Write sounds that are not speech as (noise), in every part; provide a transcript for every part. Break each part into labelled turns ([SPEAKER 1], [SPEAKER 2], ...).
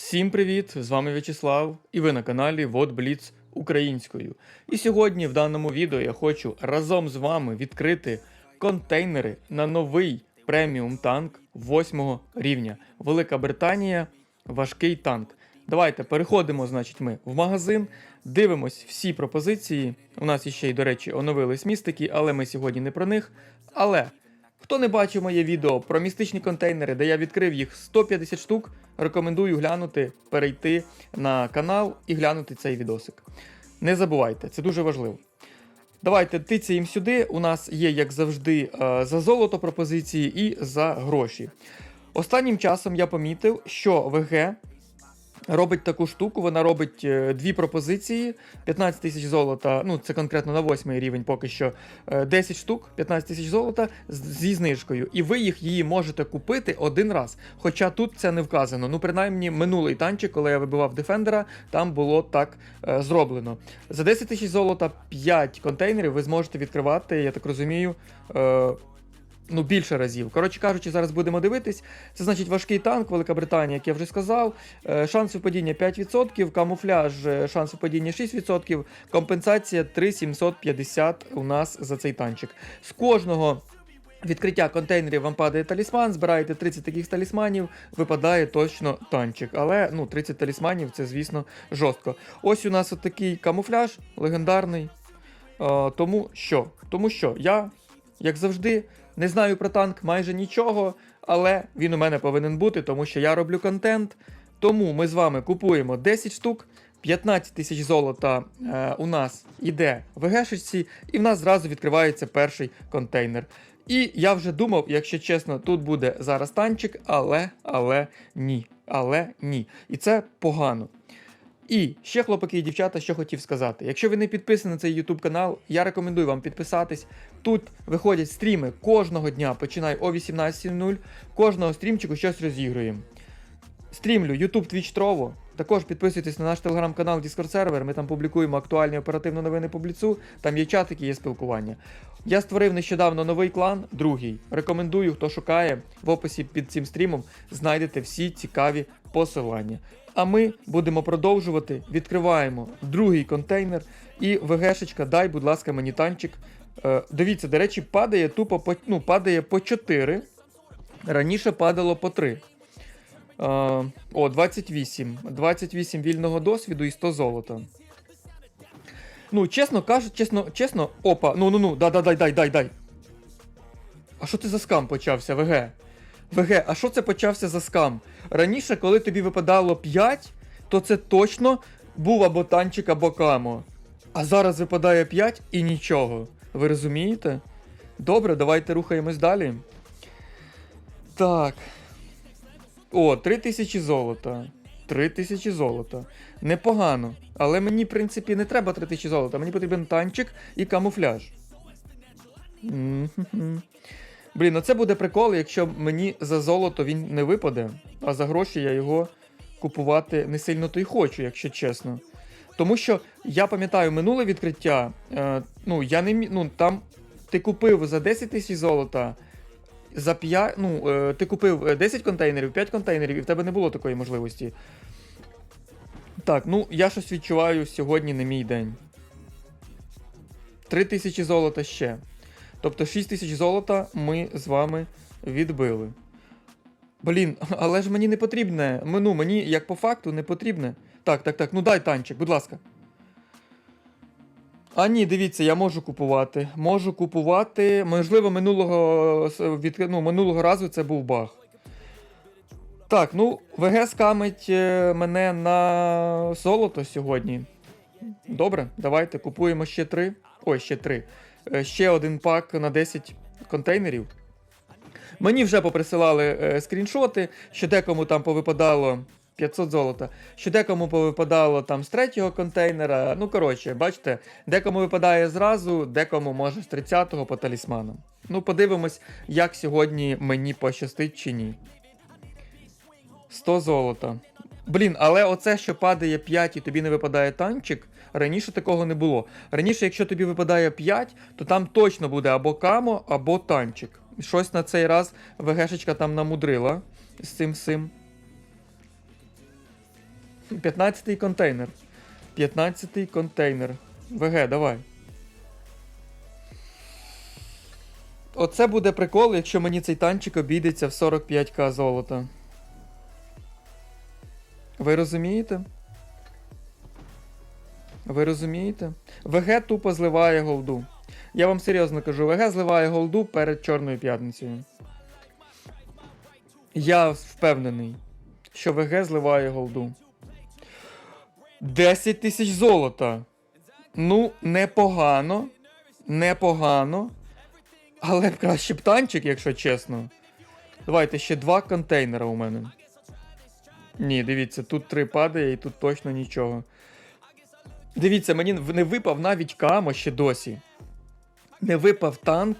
[SPEAKER 1] Всім привіт! З вами В'ячеслав, і ви на каналі WhatBlitz українською. І сьогодні в даному відео я хочу разом з вами відкрити контейнери на новий преміум танк 8 рівня. Велика Британія, важкий танк. Давайте переходимо, значить, ми в магазин, дивимось всі пропозиції. У нас іще й, до речі, оновились містики, але ми сьогодні не про них. Але Хто не бачив моє відео про містичні контейнери, де я відкрив їх 150 штук, рекомендую глянути, перейти на канал і глянути цей відосик. Не забувайте, це дуже важливо. Давайте тицяємо сюди. У нас є, як завжди, е, за золото пропозиції і за гроші. Останнім часом я помітив, що ВГ робить таку штуку, вона робить е, дві пропозиції: 15 тисяч золота, ну це конкретно на восьмий рівень поки що. е, 10 штук, 15 тисяч золота зі знижкою. І ви їх її можете купити один раз. Хоча тут це не вказано. Ну, принаймні, минулий танчик, коли я вибивав Дефендера, там було так е, зроблено. За 10 тисяч золота 5 контейнерів ви зможете відкривати, я так розумію. Е, Ну, більше разів. Коротше кажучи, зараз будемо дивитись. Це значить важкий танк, Велика Британія, як я вже сказав. Е, Шанс випадіння 5%, камуфляж, е, шанс випадіння 6%, компенсація 3,750 у нас за цей танчик. З кожного. Відкриття контейнерів вам падає талісман, збираєте 30 таких талісманів, випадає точно танчик. Але ну, 30 талісманів це, звісно, жорстко. Ось у нас такий камуфляж легендарний. Е, тому що? Тому що я, як завжди, не знаю про танк майже нічого, але він у мене повинен бути, тому що я роблю контент. Тому ми з вами купуємо 10 штук, 15 тисяч золота е, у нас іде в ГШці, і в нас зразу відкривається перший контейнер. І я вже думав, якщо чесно, тут буде зараз танчик, але, але ні. Але ні. І це погано. І ще, хлопаки і дівчата, що хотів сказати. Якщо ви не підписані на цей YouTube канал, я рекомендую вам підписатись. Тут виходять стріми кожного дня, починай о 18.00. Кожного стрімчику щось розігруємо. Стрімлю YouTube, Twitch, Trovo. Також підписуйтесь на наш телеграм-канал Discord сервер. Ми там публікуємо актуальні оперативні новини по бліцу. Там є чатики, є спілкування. Я створив нещодавно новий клан, другий. Рекомендую, хто шукає в описі під цим стрімом, знайдете всі цікаві посилання. А ми будемо продовжувати. Відкриваємо другий контейнер. І ВГшечка, дай, будь ласка, мені танчик. Е, дивіться, до речі, падає тупо по, ну, падає по 4. Раніше падало по 3. О, 28. 28 вільного досвіду і 100 золота. Ну, чесно кажуть, чесно, чесно. Опа, ну ну ну, да, да, дай, дай, дай, дай. А що це за скам почався, ВГ? ВГ, а що це почався за скам? Раніше, коли тобі випадало 5, то це точно був або танчик, або камо. А зараз випадає 5 і нічого. Ви розумієте? Добре, давайте рухаємось далі. Так. О, 3000 золота. 3000 золота. Непогано. Але мені, в принципі, не треба 3000 золота. Мені потрібен танчик і камуфляж. Блін, ну це буде прикол, якщо мені за золото він не випаде, а за гроші я його купувати не сильно то й хочу, якщо чесно. Тому що я пам'ятаю минуле відкриття. Е, ну, я не ну, там ти купив за 10 тисяч золота. За 5, ну, е, ти купив е, 10 контейнерів, 5 контейнерів, і в тебе не було такої можливості. Так, ну я щось відчуваю, сьогодні не мій день. 3 тисячі золота ще. Тобто 6 тисяч золота ми з вами відбили. Блін, (laughs) але ж мені не потрібне. Ну, мені, як по факту, не потрібне. Так, так, так, ну дай танчик, будь ласка. А ні, дивіться, я можу купувати. Можу купувати. Можливо, минулого від, ну, минулого разу це був баг. Так, ну, ВГ скамить е, мене на золото сьогодні. Добре, давайте купуємо ще три. Ой, ще три. Е, Ще один пак на 10 контейнерів. Мені вже поприсилали е, скріншоти, що декому там повипадало 500 золота, що декому повипадало там з третього контейнера. Ну, коротше, бачите, декому випадає зразу, декому може з 30-го по талісманам. Ну, подивимось, як сьогодні мені пощастить чи ні. 100 золота. Блін, але оце, що падає 5 і тобі не випадає танчик, раніше такого не було. Раніше, якщо тобі випадає 5, то там точно буде або камо, або танчик. Щось на цей раз ВГшечка там намудрила з цим сим. 15-й контейнер. 15-й контейнер. ВГ, давай. Оце буде прикол, якщо мені цей танчик обійдеться в 45к золота. Ви розумієте? Ви розумієте? ВГ тупо зливає голду. Я вам серйозно кажу, ВГ зливає голду перед Чорною п'ятницею. Я впевнений, що ВГ зливає голду. 10 тисяч золота. Ну, непогано. Непогано. Але краще б танчик, якщо чесно. Давайте ще два контейнера у мене. Ні, дивіться, тут три падає і тут точно нічого. Дивіться, мені не випав навіть камо ще досі. Не випав танк.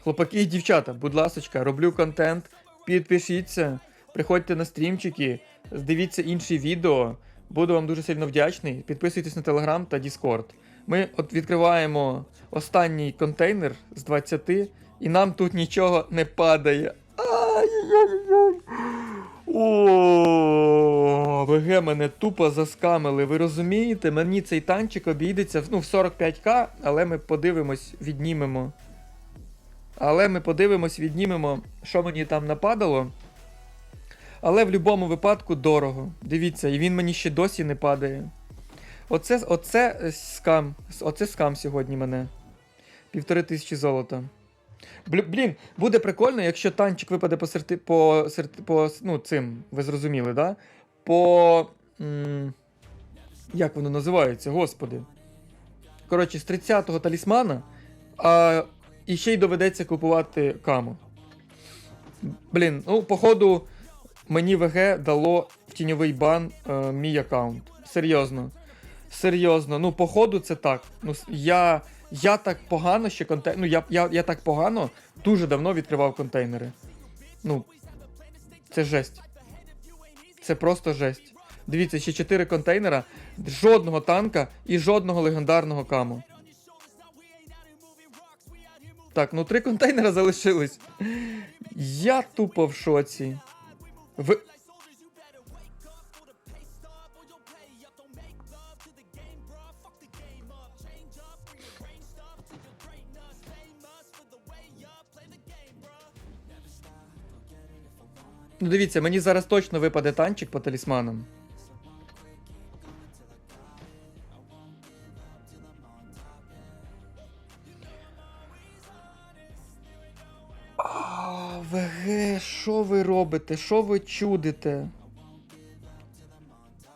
[SPEAKER 1] Хлопаки і дівчата, будь ласочка, роблю контент. Підпишіться, приходьте на стрімчики, дивіться інші відео. Буду вам дуже сильно вдячний. Підписуйтесь на Телеграм та Discord. Ми от відкриваємо останній контейнер з 20, і нам тут нічого не падає. О, ВГ мене тупо заскамили. Ви розумієте? Мені цей танчик обійдеться ну, в 45к, але ми подивимось, віднімемо. Але ми подивимось, віднімемо, що мені там нападало. Але в будь-якому випадку дорого. Дивіться, і він мені ще досі не падає. Оце, оце скам. Оце скам сьогодні мене. Півтори тисячі золота. Блін, буде прикольно, якщо танчик випаде по серти, по, серти, по ну, цим, ви зрозуміли, да? По. М, як воно називається, господи. Коротше, з 30-го талісмана, а і ще й доведеться купувати каму. Блін, ну, походу, мені ВГ дало в тіньовий бан е, мій аккаунт. Серйозно. Серйозно. Ну, походу, це так. Ну, я, я так погано ще контейнер. Ну, я, я, я так погано дуже давно відкривав контейнери. Ну, це жесть. Це просто жесть. Дивіться, ще 4 контейнера, жодного танка і жодного легендарного каму. Так, ну три контейнера (laughs) залишились. Я тупо в шоці. Ви... Ну дивіться, мені зараз точно випаде танчик по талісманам. ВГ, що ви робите? Що ви чудите?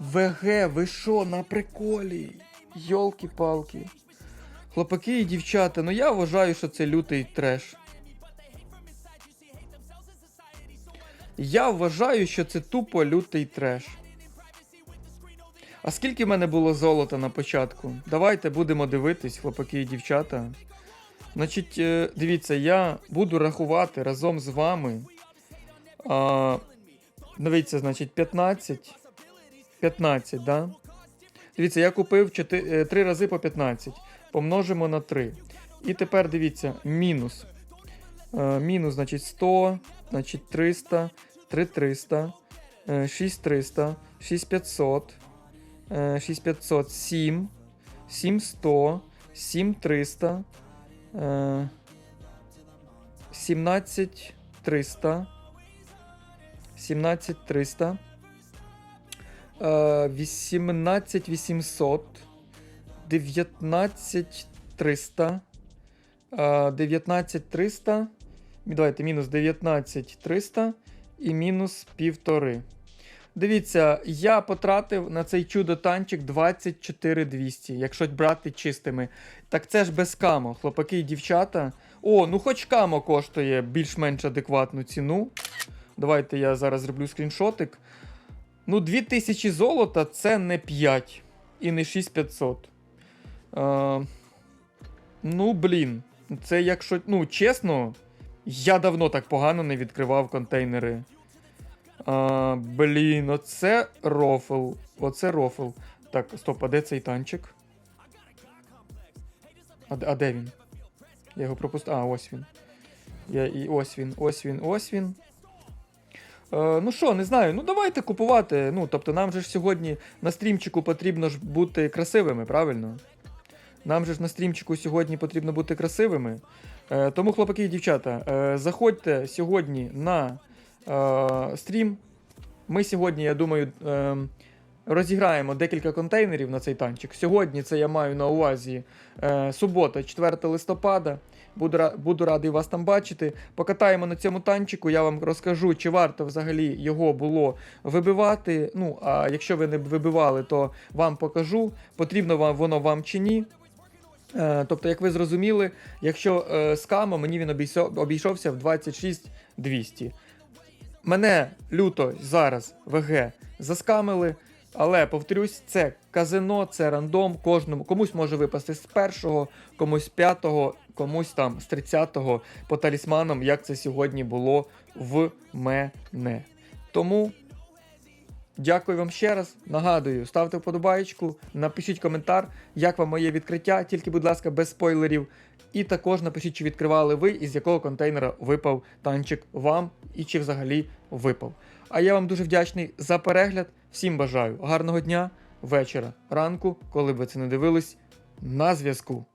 [SPEAKER 1] ВГ, ви що, на приколі? Йолки-палки. Хлопаки і дівчата, ну я вважаю, що це лютий треш. Я вважаю, що це тупо лютий треш. А скільки в мене було золота на початку? Давайте будемо дивитись, хлопаки і дівчата. Значить, е, дивіться, я буду рахувати разом з вами. А, дивіться, значить, 15. 15, да? Дивіться, я купив 4, 3 рази по 15. Помножимо на 3. І тепер дивіться, мінус. Е, мінус, значить, 100, значить, 300, 3300, е, 6300, 6500, е, 6500, 7, 7100, 7300, е, 17300, 17300, е, 18800, 19300, е, 19300, Давайте мінус 19300 і мінус півтори. Дивіться, я потратив на цей чудо-танчик 24200, якщо брати чистими. Так це ж без камо, хлопаки і дівчата. О, ну хоч камо коштує більш-менш адекватну ціну. Давайте я зараз зроблю скріншотик. Ну, 2000 золота це не 5 і не 6500. Е, ну, блін. Це якщо. Ну, чесно, я давно так погано не відкривав контейнери. А, блін, оце рофл. Оце рофл. Так, стоп, а де цей танчик? А, а де він? Я його пропустив. А, ось він. Я, і ось він, ось він, ось він. Е, ну що, не знаю, ну давайте купувати. Ну, тобто, нам же ж сьогодні на стрімчику потрібно ж бути красивими, правильно? Нам же ж на стрімчику сьогодні потрібно бути красивими. Е, тому, хлопаки і дівчата, е, заходьте сьогодні на е, стрім. Ми сьогодні, я думаю, е, розіграємо декілька контейнерів на цей танчик. Сьогодні це я маю на увазі е, субота, 4 листопада. Буду, буду радий вас там бачити. Покатаємо на цьому танчику. Я вам розкажу, чи варто взагалі його було вибивати. Ну, а якщо ви не вибивали, то вам покажу, потрібно вам воно вам чи ні. Е, тобто, як ви зрозуміли, якщо е, з камо мені він обійшов, обійшовся в 26 200. Мене люто зараз ВГ заскамили, але повторюсь, це казино, це рандом. Кожному комусь може випасти з першого, комусь з п'ятого, комусь там з тридцятого по талісманам, як це сьогодні було в мене. Тому дякую вам ще раз. Нагадую, ставте вподобаєчку, напишіть коментар, як вам моє відкриття, тільки, будь ласка, без спойлерів. І також напишіть, чи відкривали ви і з якого контейнера випав танчик вам і чи взагалі випав. А я вам дуже вдячний за перегляд. Всім бажаю гарного дня, вечора, ранку, коли б ви це не дивились. На зв'язку.